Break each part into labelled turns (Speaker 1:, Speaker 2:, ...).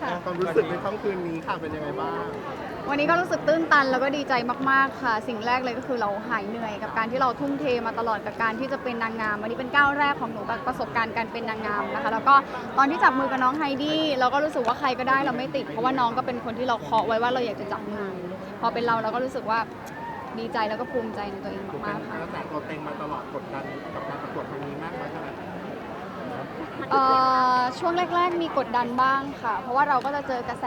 Speaker 1: ค่ะ
Speaker 2: ความรู้สึกในค่ำคืนนี้ค่ะเป็นยังไงบ้าง
Speaker 1: วันนี้ก็รู้สึกตื้นตันแล้วก็ดีใจมากๆค่ะ สิ่งแรกเลยก็คือเราหายเหนื่อยกับการที่เราทุ่มเทมาตลอดกับการที่จะเป็นนางงามวันนี้เป็นก้าวแรกของหนูกับประสบการณ์การเป็นนางงามนะคะ แล้วก็ตอนที่จับมือกับน้องไฮดี้เราก็รู้สึกว่าใครก็ได้เราไม่ติด เพราะว่าน้องก็เป็นคนที่เราเคาะไว้ว่าเราอยากจะจับมือพอเป็นเราเราก็รู้สึกว่าดีใจแล้วก็ภูมิใจในตัวเอง
Speaker 2: คือเป็
Speaker 1: มานกๆค่ะ
Speaker 2: กระแสตัวเต็งมาตลอดกดดันกับการประกวดครั้งนี้มากน้อยขนาดไหน
Speaker 1: เอ่อ ช่วงแรก ๆ มีกดดันบ้างค่ะ เพราะว่าเราก็จะเจอกระแส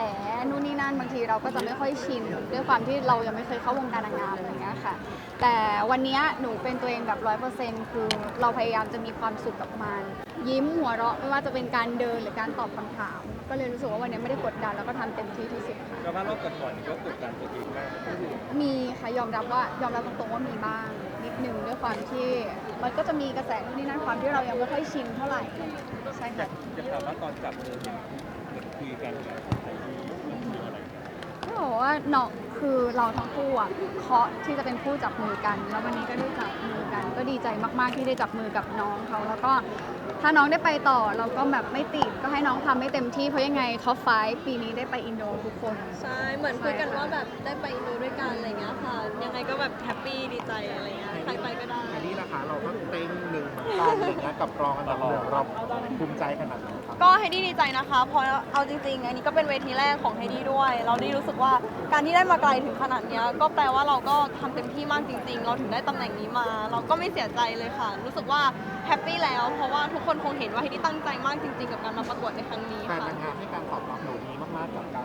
Speaker 1: นู่นนี่นั่นบางทีเราก็จะไม่ค่อยชินด้วยความที่เรายังไม่เคยเข้าวงการนางงามอะไรอย่างเงี้ยค่ะ แต่วันเนี้ยหนูเป็นตัวเองแบบร้อยเปอร์เซ็นต์คือเราพยายามจะมีความสุขกับมันยิ้มหัวเราะไม่ว่าจะเป็นการเดินหรือการตอบคำถาม ก็เลยรู้สึกว่าวันนี้ไม่ได้กดดันแล้วก็ทำเต็มที่ที่สุดค่ะ
Speaker 3: แต่ว่ารอบก่อนๆนี่ก็กดดันตัวเองมาก
Speaker 1: มีค่ะยอมรับว่ายอมรับตรงๆว่ามีบ้าง นิดนึงด้วยความที่มันก็จะมีกระแสนู่นนี่นั่นความที่เรายังไม่ค่อยชินเท่าไหร่ใช่
Speaker 3: อยา
Speaker 1: ค่ะ
Speaker 3: กอยากถามว่าตอนจับมือเนี่ยเหมือนคุยกันกับใครที่ต้องมีอะไรกัน
Speaker 1: ก็บอกว่าเนาะคือเราทั้งคู่อะเคาะที่จะเป็นคู่จับมือกัน แล้ววันนี้ก็ได้จับมือกัน ก็ดีใจมาก ๆ ที่ได้จับมือกับน้องเขาแล้วก็ถ้าน้องได้ไปต่อเราก็แบบไม่ติดก็ให้น้องทำให้เต็มที่เพราะยังไงท็อปไฟปีนี้ได้ไปอินโดทุกคน
Speaker 4: ใช่ เหมือนคุยกันว่าแบบได้ไปอินโดด้วยกันอะไรเงี้ยค่ะยังไง ก็แบบแฮปปี้ดีใจอะไรเงี้ยใครไปก็ได้
Speaker 2: อันนี้นะคะเราก็เต็งหนึ่งเหมือนกันอย่างเงี้ยกับรองอันดับหนึ่งเราภูมิใจขนาดไหนครับ
Speaker 4: ก็ไฮดี้ดีใจนะคะเพราะเอาจริง ๆ อันนี้ก็เป็นเวทีแรกของไฮดี้ด้วย เราได้รู้สึกว่าการที่ได้มาไกลถึงขนาดเนี้ยก็แปลว่าเราก็ทำเต็มที่มากจริง ๆ เราถึงได้ตำแหน่งนี้มา เราก็ไม่เสียใจเลยค่ะ รู้สึกว่าแฮปปี้แล้ว เพราะว่าทุกคนคงเห็นว่าไฮดี้ตั้งใจมากจริง ๆ กับการมาประกวดในครั้งนี้
Speaker 2: แฟน
Speaker 4: ค่ะ
Speaker 2: นางงามให้การตอบรับหนูดีมากๆกับการ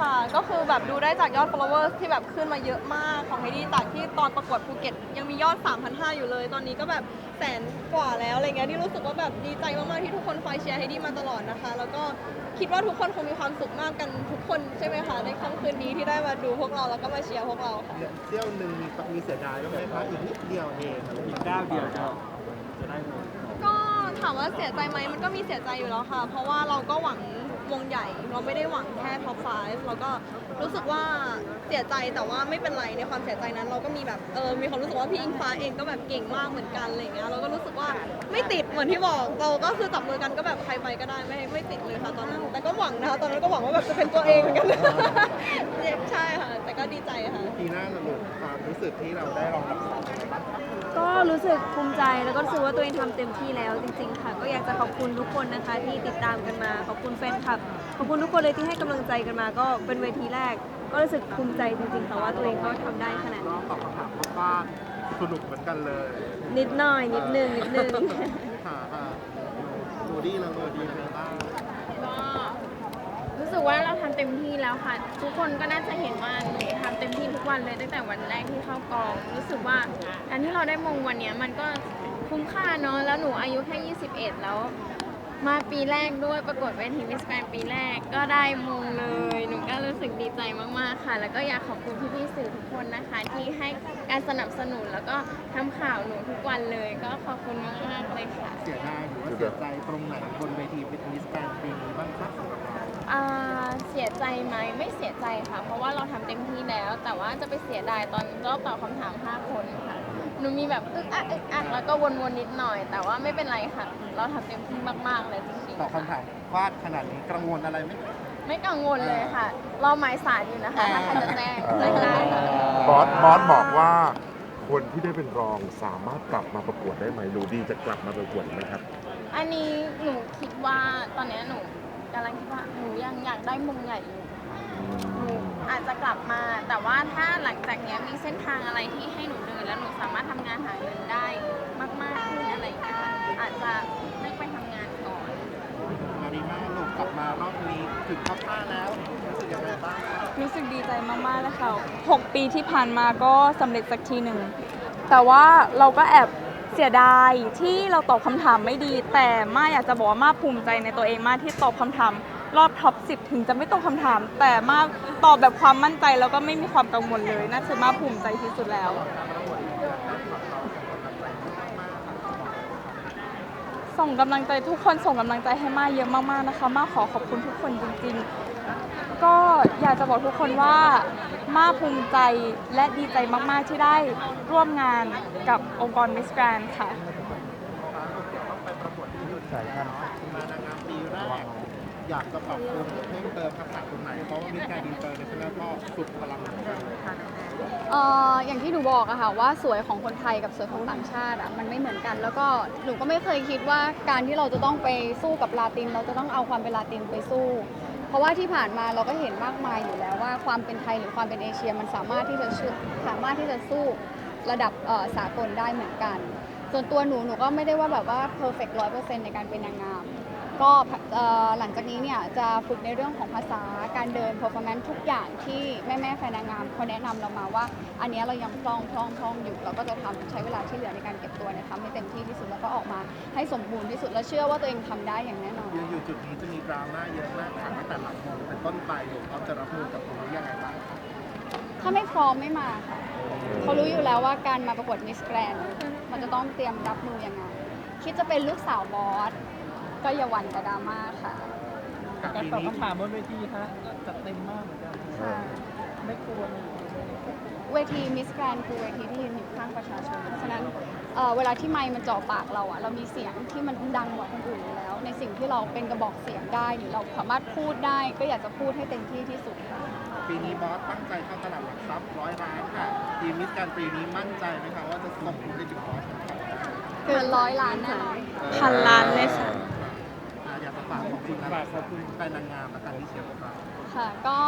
Speaker 2: ค่ะ
Speaker 4: ก็คือแบบดูได้จากยอด followers ที่แบบขึ้นมาเยอะมากของไฮดี้จากที่ตอนประกวดภูเก็ต ยังมียอด 3,500 อยู่เลย ตอนนี้ก็แบบแสนกว่าแล้วอะไรเงี้ยที่รู้สึกว่าแบบดีใจมากๆที่ทุกคนคอยเชียร์ไฮดี้มาตลอดนะคะ แล้วก็คิดว่าทุกคนคงมีความสุขมากกันทุกคนใช่ไหมคะในค่ำคืนนี้ที่ได้มาดูพวกเราแล้วก็มาเชียร์พวกเราค่ะ
Speaker 2: เที่ยวหนึ่งมีมีเสียดายบ้างไหมคะอีกนิดเดียวเองอะไรอย่าง
Speaker 3: อี
Speaker 2: เงี้
Speaker 3: ก
Speaker 2: ย
Speaker 3: ก้าวเดียวจะจะได้
Speaker 4: ก็ ถามว่าเสียใจไหมมันก็มีเสียใจอยู่แล้วค่ะ เพราะว่าเราก็หวังวงใหญ่ เราไม่ได้หวังแค่ท็อป5เราก็รู้สึกว่าเสียใจแต่ว่าไม่เป็นไรในความเสียใจนั้น เราก็มีแบบเออมีความรู้สึกว่าพี่อิงฟ้าเองก็แบบเก่งมากเหมือนกันอะไรเงี้ยเราก็รู้สึกว่าไม่ติดเหมือนที่บอกเราก็คือจับมือกันก็แบบใครไปก็ได้ไม่ไม่ติดเลยค่ะตอนนั้น แต่ก็หวังนะคะตอนนั้นก็หวังว่าแบบจะเป็นตัวเองเหมือนกันใช่ค่ะแต่ก็ดีใจค่ะ
Speaker 2: ปีหน้าเราหลุดความรู้สึกที่เราได้รองอับสองเป็นไงบ้างคะ
Speaker 5: ก็รู้สึกภูมิใจแล้วก็รู้สึกว่าตัวเองทำเต็มที่แล้วจริง ๆ ค่ะ ก็อยากจะขอบคุณทุกคนนะคะ ที่ติดตามกันมาขอบคุณแฟนคลับขอบคุณทุกคนเลยที่ให้กำลังใจกันมา ก็เป็นเวทีแรก ก็รู้สึกภูมิใจจริงๆค่ะว่าตัวเองก็ทำได้ขนาด
Speaker 2: ก็
Speaker 5: นี้
Speaker 2: ตอบคำถามพ่อบ้านสนุกเหมือนกันเลย
Speaker 5: นิดหน่อยนิดนึงนิดนึง
Speaker 2: ค่ะค่ะดูดีเราดูดียังไงบ้าง
Speaker 6: ก็รู้สึ กว่าเราทำเต็มที่แล้วค่ะ ทุกคนก็น่าจะเห็นว่าหนูทำเต็มที่ทุกวันเลยตั้งแต่วันแรกที่เข้ากอง รู้สึกว่าการที่เราได้มงวันนี้มันก็คุ้มค่าเนาะแล้วหนูอายุแค่21 แล้ว มาปีแรกด้วยประกวดเวทีมิสแกรนปีแรกก็ได้มงเลย หนูก็รู้สึกดีใจมากๆค่ะ แล้วก็อยากขอบคุณพี่ๆสื่อทุกคนนะคะ ที่ให้การสนับสนุนแล้วก็ทำข่าวหนูทุกวันเลย ก็ขอบคุณมากๆเลยค่ะ
Speaker 2: เสียดายหรือว่าเสียใจตรงไหนบนเวทีมิสแกรนปีนี้บ้างคะ
Speaker 6: อ่าเสียใจไหมไม่เสียใจค่ะ เพราะว่าเราทำเต็มที่แล้ว แต่ว่าจะไปเสียดายตอนรอบตอบคำถาม 5 คนค่ะหนูมีแบบอึกอักอึกอักแล้วก็วนๆนิดหน่อย แต่ว่าไม่เป็นไรค่ะ เราทำเต็มที่มากๆเลยจริง
Speaker 2: ตอบคำถามฟาดขนาดนี้กังวลอะไรไหม
Speaker 6: ๆไม่กังวลเลยค่ะ เราหมายสารอยู่นะคะถ้าใครจะแจ้งแจ้งได้ค่ะ
Speaker 7: บอสบอสบอกว่า คนที่ได้เป็นรองสามารถกลับมาประกวดได้ไหมหนูดีจะกลับมาประกวดไหมครับ
Speaker 6: อันนี้หนูคิดว่าตอนเนี้ยหนู กำลังคิดว่าหนูยังอยากได้มงใหญ่อยู่หนูอาจจะกลับมา แต่ว่าถ้าหลังจากเนี้ยมีเส้นทางอะไรที่ให้หนูเดินแล้วหนูสามารถทำงานหาเงินได้มากๆขึ้นอะไรอย่างเงี้ยค่ะอาจจะเลือกไปทำงานก่อน
Speaker 2: มารีมาลูกกลับมารอบนี้ถึงท็อปห้าแล้วรู้สึกยังไงบ้างคะ
Speaker 8: รู้สึกดีใจมาก ๆ เลยค่ะ 6 ปีที่ผ่านมาก็สำเร็จสักทีหนึ่ง แต่ว่าเราก็แอบ เสียดายที่เราตอบคำถามไม่ดี แต่มาอยากจะบอกว่ามาภูมิใจในตัวเองมากที่ตอบคำถามรอบท็อป10 ถึงจะไม่ตอบคำถาม แต่มาตอบแบบความมั่นใจแล้วก็ไม่มีความกังวลเลยนั่นคือมาภูมิใจที่สุดแล้วส่งกำลังใจทุกคนส่งกำลังใจให้มาเยอะมากๆนะคะ มาขอขอบคุณทุกคนจริงๆ ก็อยากจะบอกทุกคนว่ามาภูมิใจและดีใจมาก ๆ ที่ได้ร่วมงานกับองค์กรมิสแกรนค่ะ
Speaker 2: ต้องไปประกวดที่ยุทธใช่ครับมานางงามปีแรกอยากจะปรับปรุงเพิ่มเติมทักษะตรงไหนเพราะว่ามีการอินเตอร์เนชั่นแนลก็สุดพลังเหมือนกัน
Speaker 1: เอ่ออย่างที่หนูบอกอะค่ะว่าสวยของคนไทยกับสวยของต่างชาติอะมันไม่เหมือนกัน แล้วก็หนูก็ไม่เคยคิดว่าการที่เราจะต้องไปสู้กับลาติน เราจะต้องเอาความเป็นลาตินไปสู้ เพราะว่าที่ผ่านมาเราก็เห็นมากมายอยู่แล้วว่าความเป็นไทยหรือความเป็นเอเชียมันสามารถที่จะสู้สามารถที่จะสู้ระดับสากลได้เหมือนกัน ส่วนตัวหนูหนูก็ไม่ได้ว่าแบบว่าเพอร์เฟกต์ร้อยเปอร์เซ็นต์ในการเป็นนางงาม ก็เอ่อหลังจากนี้เนี่ยจะฝึกในเรื่องของภาษาการเดิน performance ทุกอย่างที่แม่แม่ๆแฟนนางงามเขาแนะนำเรามาว่า อันเนี้ยเรายังพร่องพร่องพร่องอยู่ เราก็จะทำใช้เวลาที่เหลือในการเก็บตัวเนี่ยทำให้เต็มที่ที่สุดแล้วก็ออกมาให้สมบูรณ์ที่สุดและเชื่อว่าตัวเองทำได้อย่างแน่นอน
Speaker 2: ยังอยู่จุดนี้จะมีดราม่าเยอะมากค่ะตั้งแต่หลังโมงเป็นต้นไปหนูเขาจะรับมือกับตรงนี้ยังไงบ้างคะ
Speaker 1: ถ้าไม่พร้อมไม่มาค่ะเขารู้อยู่แล้วว่าการมาประกวดมิสแกรนมันจะต้องเตรียมรับมือยังไง คิดจะเป็นลูกสาวบอส ก็อย่าหวั่นกับดราม่าค่ะ
Speaker 2: กับ
Speaker 3: การ
Speaker 2: ปี
Speaker 3: ตอบ
Speaker 2: นี้
Speaker 3: คำถามบนเวทีฮะจัดเต็มมากเหมือนกัน
Speaker 1: ค่ะ
Speaker 3: ไม่กลัวเลย
Speaker 1: เวทีมิสแกรนคือเวทีที่ยืนอยู่ข้างประชาชน เพราะฉะนั้นเอ่อเวลาที่ไมค์มันเจ่อปากเราอะเรามีเสียงที่มันดังกว่าคนอื่นอยู่แล้ว ในสิ่งที่เราเป็นกระบอกเสียงได้หรือเราสามารถพูดได้ ก็อยากจะพูดให้เต็มที่ที่สุดค่ะ
Speaker 2: ปีนี้บอสตั้งใจเข้าตลาดหลักทรัพย์ร้อยล้านค่ะทีมมิสการปีนี้มั่นใจไหมคะว่าจะส่งคุณได้ถึงร้อยล้าน
Speaker 1: เกินร้อยล้านแน่นอน
Speaker 8: พันล้านเลยค่ะ
Speaker 2: อ่าอยากจะฝากขอบคุณนะขอบคุณแฟนนางงามและการที่เชียร์พวกเรา
Speaker 1: ค่ะ ก็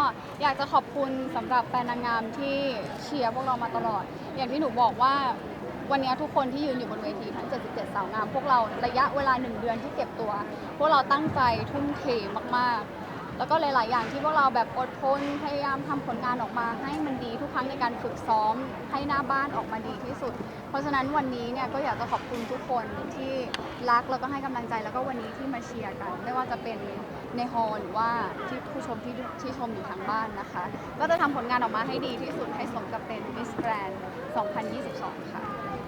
Speaker 1: อยากจะขอบคุณสำหรับแฟนนางงามที่เชียร์พวกเรามาตลอด อย่างที่หนูบอกว่าวันนี้ทุกคนที่ยืนอยู่บนเวทีทั้ง 77 สาวงาม พวกเราระยะเวลาหนึ่งเดือนที่เก็บตัว พวกเราตั้งใจทุ่มเทมากๆ แล้วก็หลาย ๆ อย่างที่พวกเราแบบอดทนพยายามทำผลงานออกมา ให้มันดีทุกครั้งในการฝึกซ้อมให้หน้าบ้านออกมาดีที่สุด เพราะฉะนั้นวันนี้เนี่ยก็อยากจะขอบคุณทุกคนที่รักแล้วก็ให้กำลังใจแล้วก็วันนี้ที่มาเชียร์กัน ไม่ว่าจะเป็นในฮอลล์หรือว่าที่ผู้ชมที่ที่ชมอยู่ทางบ้านนะคะ ก็จะทำผลงานออกมาให้ดีที่สุดให้สมกับเป็นมิสแกร